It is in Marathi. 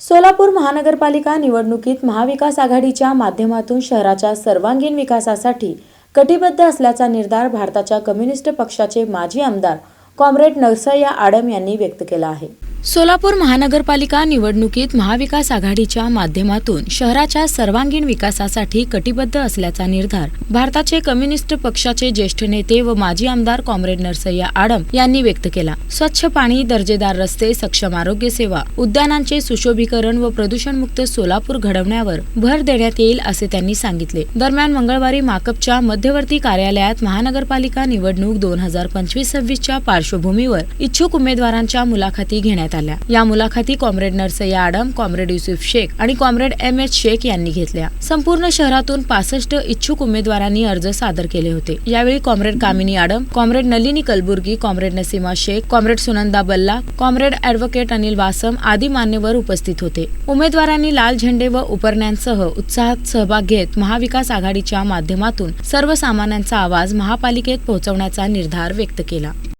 सोलापूर महानगरपालिका निवडणुकीत महाविकास आघाडीच्या माध्यमातून शहराच्या सर्वांगीण विकासासाठी कटिबद्ध असल्याचा निर्धार भारताच्या कम्युनिस्ट पक्षाचे माजी आमदार कॉम्रेड नरसय्या आडम यांनी व्यक्त केला आहे. सोलापूर महानगरपालिका निवडणुकीत महाविकास आघाडीच्या माध्यमातून शहराच्या सर्वांगीण विकासासाठी कटिबद्ध असल्याचा निर्धार भारताचे कम्युनिस्ट पक्षाचे ज्येष्ठ नेते व माजी आमदार कॉम्रेड नरसय्या आडम यांनी व्यक्त केला. स्वच्छ पाणी दर्जेदार रस्ते सक्षम आरोग्य सेवा उद्यानांचे सुशोभीकरण व प्रदूषणमुक्त सोलापूर घडवण्यावर भर देण्यात येईल असे त्यांनी सांगितले. दरम्यान मंगळवारी माकपच्या मध्यवर्ती कार्यालयात महानगरपालिका निवडणूक दोन हजार पंचवीस सव्वीसच्या पार्श्वभूमीवर इच्छुक उमेदवारांच्या मुलाखती घेण्यात आल्या. या मुलाखती कॉम्रेड नरसय्या आडम कॉम्रेड युसुफ शेख आणि कॉम्रेड एम एच शेख यांनी घेतल्या. संपूर्ण शहरातून पासष्ट इच्छुक उमेदवारांनी अर्ज सादर केले होते. यावेळी comrade Kamini Adam comrade Nalini Kalburgi comrade Naseema Shaikh comrade Sunanda Balla comrade advocate Anil Vaasam आदी मान्यवर उपस्थित होते. उमेदवारांनी लाल झेंडे व उपरण्यांसह उत्साहात सहभाग घेत महाविकास आघाडीच्या माध्यमातून सर्वसामान्यांचा आवाज महापालिकेत पोहोचवण्याचा निर्धार व्यक्त केला.